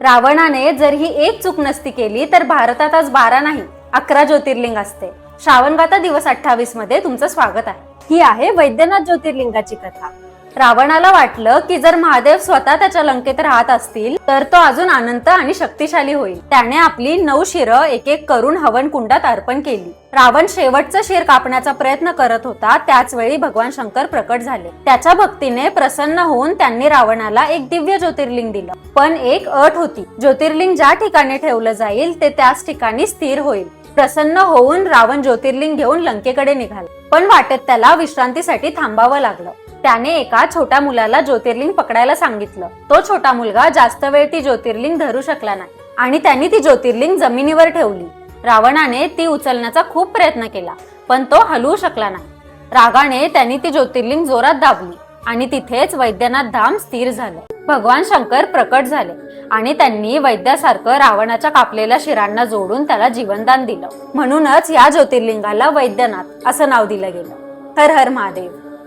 रावणाने जर ही एक चूक नसती केली तर भारतात आज बारा नाही अकरा ज्योतिर्लिंग असते. श्रावणगाथा दिवस अठ्ठावीसमध्ये तुमचं स्वागत आहे. ही आहे वैद्यनाथ ज्योतिर्लिंगाची कथा. रावणाला वाटलं की जर महादेव स्वतः त्याच्या लंकेत राहत असतील तर तो अजून अनंत आणि शक्तिशाली होईल. त्याने आपली नऊ शिरं एक एक करून हवन कुंडात अर्पण केली. रावण शेवटचं शिर कापण्याचा प्रयत्न करत होता. त्याच वेळी भगवान शंकर प्रकट झाले. त्याच्या भक्तीने प्रसन्न होऊन त्यांनी रावणाला एक दिव्य ज्योतिर्लिंग दिलं. पण एक अट होती. ज्योतिर्लिंग ज्या ठिकाणी ठेवलं जाईल ते त्याच ठिकाणी स्थिर होईल. प्रसन्न होऊन रावण ज्योतिर्लिंग घेऊन लंकेकडे निघाला. पण वाटेत त्याला विश्रांतीसाठी थांबावं लागलं. त्याने एका छोट्या मुलाला ज्योतिर्लिंग पकडायला सांगितलं. तो छोटा मुलगा जास्त वेळ ती ज्योतिर्लिंग धरू शकला नाही आणि त्यांनी ती ज्योतिर्लिंग जमिनीवर ठेवली. रावणाने ती उचलण्याचा खूप प्रयत्न केला पण तो हलवू शकला नाही. रागाने त्यांनी ती ज्योतिर्लिंग जोरात दाबली आणि तिथेच वैद्यनाथ धाम स्थिर झालं. भगवान शंकर प्रकट झाले आणि त्यांनी वैद्यासारखं रावणाच्या कापलेल्या शिरांना जोडून त्याला जीवनदान दिलं. म्हणूनच या ज्योतिर्लिंगाला वैद्यनाथ असं नाव दिलं गेलं. हर हर महादेव.